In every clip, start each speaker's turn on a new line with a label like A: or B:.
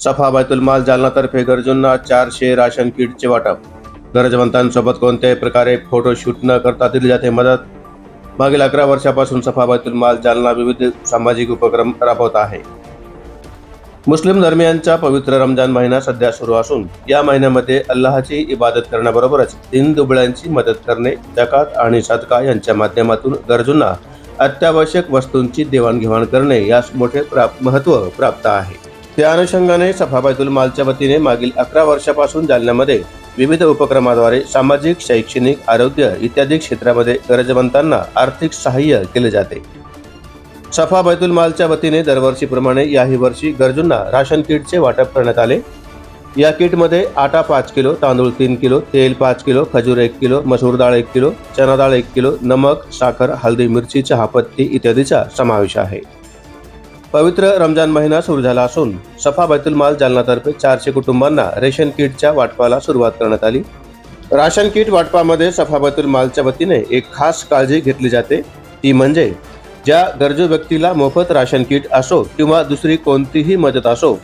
A: सफा बैतुल माल जालनातर्फे गरजूंना चारशे राशन किटचे वाटप. गरजवंतांसोबत कोणत्याही प्रकारे फोटोशूट न करता दिली जाते मदत. मागील अकरा वर्षापासून सफा बैतुल माल जालना विविध सामाजिक उपक्रम राबवत आहे. मुस्लिम धर्मियांचा पवित्र रमजान महिना सध्या सुरू असून या महिन्यामध्ये अल्लाहची इबादत करण्याबरोबरच दिन दुबळ्यांची मदत करणे जकात आणि सदका यांच्या माध्यमातून गरजूंना अत्यावश्यक वस्तूंची देवाणघेवाण करणे यास मोठे प्राप महत्त्व प्राप्त आहे. त्या अनुषंगाने सफा बैतुल मालच्या वतीने मागील अकरा वर्षापासून जालन्यामध्ये विविध उपक्रमाद्वारे सामाजिक शैक्षणिक आरोग्य इत्यादी क्षेत्रामध्ये गरजवंतांना आर्थिक सहाय्य केले जाते. सफा बैतुल मालच्या वतीने दरवर्षीप्रमाणे याही वर्षी गरजूंना राशन किटचे वाटप करण्यात आले. या किटमध्ये आटा पाच किलो तांदूळ तीन किलो तेल पाच किलो खजूर एक किलो मसूर डाळ एक किलो चना डाळ एक किलो नमक साखर हळदी मिरची चहापत्ती इत्यादीचा समावेश आहे. पवित्र रमजान महिना सुरू झाला असून सफा बैतुल माल जालनातर्फे चारशे कुटुंबांना रेशन किटच्या वाटपाला सुरुवात करण्यात आली. राशन किट वाटपामध्ये सफा बैतुल मालच्या वतीने एक खास काळजी घेतली जाते. ती म्हणजे ज्या गरजू व्यक्तीला मोफत राशन किट असो किंवा दुसरी कोणतीही मदत असो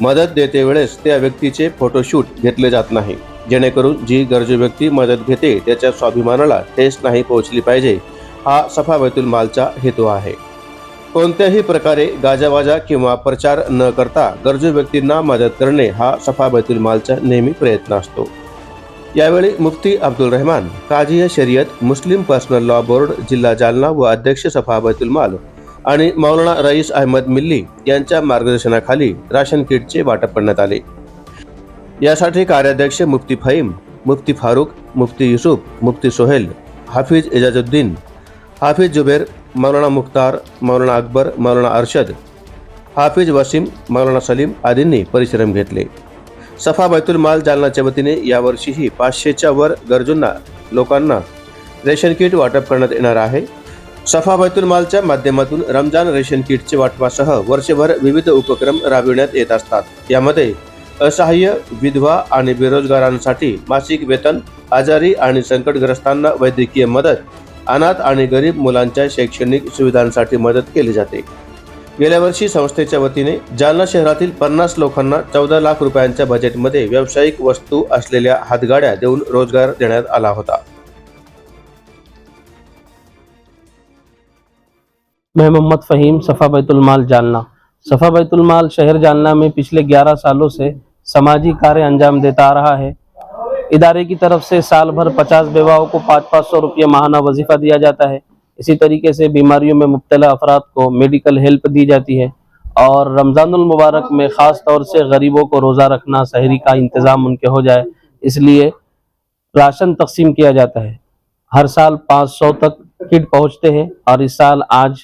A: मदत देते वेळेस त्या व्यक्तीचे फोटोशूट घेतले जात नाही. जेणेकरून जी गरजू व्यक्ती मदत घेते त्याच्या स्वाभिमानाला ठेस नाही पोहोचली पाहिजे हा सफा बैतुल मालचा हेतू आहे. कोणत्याही प्रकारे गाजावाजा किंवा प्रचार न करता गरजू व्यक्तींना मदत करणे हा सफा बैतुल मालचा नेहमी प्रयत्न असतो. यावेळी मुफ्ती अब्दुल रहमान काझी शरीयत मुस्लिम पर्सनल लॉ बोर्ड जिल्हा जालना व अध्यक्ष सफा बैतुल माल आणि मौलाना रईस अहमद मिल्ली यांच्या मार्गदर्शनाखाली राशन किटचे वाटप करण्यात आले. यासाठी कार्याध्यक्ष मुफ्ती फहीम मुफ्ती फारूक मुफ्ती युसुफ मुफ्ती सोहेल हाफिज इजाजुद्दीन हाफिज जुबेर मौलाना मुख्तार मौलाना अकबर मौलाना अर्शद हाफिज वसीम मौलाना सलीम आदींनी परिश्रम घेतले. सफा बैतुल माल जालनाच्या वतीने यावर्षीही पाचशेच्या वर गरजूंना लोकांना रेशन किट वाटप करण्यात येणार आहे. सफा बैतुल मालच्या माध्यमातून रमजान रेशन किटचे वाटपासह वर्षभर विविध उपक्रम राबविण्यात येत असतात. यामध्ये असहाय्य विधवा आणि बेरोजगारांसाठी मासिक वेतन आजारी आणि संकटग्रस्तांना वैद्यकीय मदत अनाथ आणि गरीब मुलांच्या शैक्षणिक सुविधांसाठी मदत केली जाते. गेल्या वर्षी संस्थेच्या वतीने जालना शहरातील पन्नास लोकांना चौदा लाख रुपयांच्या बजेटमध्ये व्यावसायिक वस्तू असलेल्या हातगाड्या देऊन रोजगार देण्यात आला होता.
B: मैं मोहम्मद फ़हीम सफ़ा बैतुलमाल जालना। सफ़ा बैतुलमाल शहर जालना में पिछले 11 सालों से समाजी कार्य अंजाम देता आ रहा है। इदारे की तरफ़ से साल भर 50 बेवाओं को पाँच पाँच सौ रुपये माहाना वजीफ़ा दिया जाता है। इसी तरीके से बीमारियों में मुबतला अफराद को मेडिकल हेल्प दी जाती है और रमज़ानुल मुबारक में ख़ास तौर से गरीबों को रोज़ा रखना शहरी का इंतज़ाम उनके हो जाए, इसलिए राशन तकसीम किया जाता है। हर साल 500 तक किट पहुँचते हैं और इस साल आज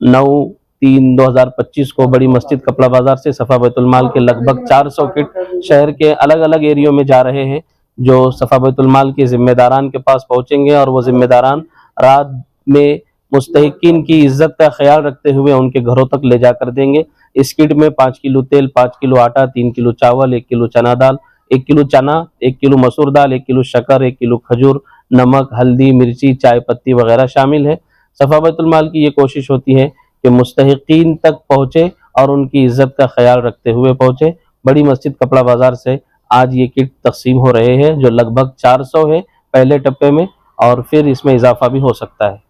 B: नौ तीन 2025 को बड़ी मस्जिद कपड़ा बाज़ार से सफ़ा बैतुल माल के लगभग 400 किट शहर के अलग अलग एरियो में जा रहे हैं। जो सफ़ा बैतुल के जिम्मेदारान के पास पहुँचेंगे और वो जिम्मेदारान रात में मुस्तकिन की इज़्ज़त का ख्याल रखते हुए उनके घरों तक ले जाकर देंगे। इस किट में पाँच किलो तेल, पाँच किलो आटा, तीन किलो चावल, एक किलो चना दाल, एक किलो चना, एक किलो मसूर दाल, एक किलो शक्कर, एक किलो खजूर, नमक, हल्दी, मिर्ची, चाय पत्ती वगैरह शामिल है। सफ़ा बैतुल की ये कोशिश होती है कि मुस्तकिन तक पहुँचे और उनकी इज़्ज़त का ख्याल रखते हुए पहुँचे। बड़ी मस्जिद कपड़ा बाज़ार से आज ये किट तकसीम हो रहे हैं जो लगभग 400 है पहले टप्पे में और फिर इसमें इजाफा भी हो सकता है।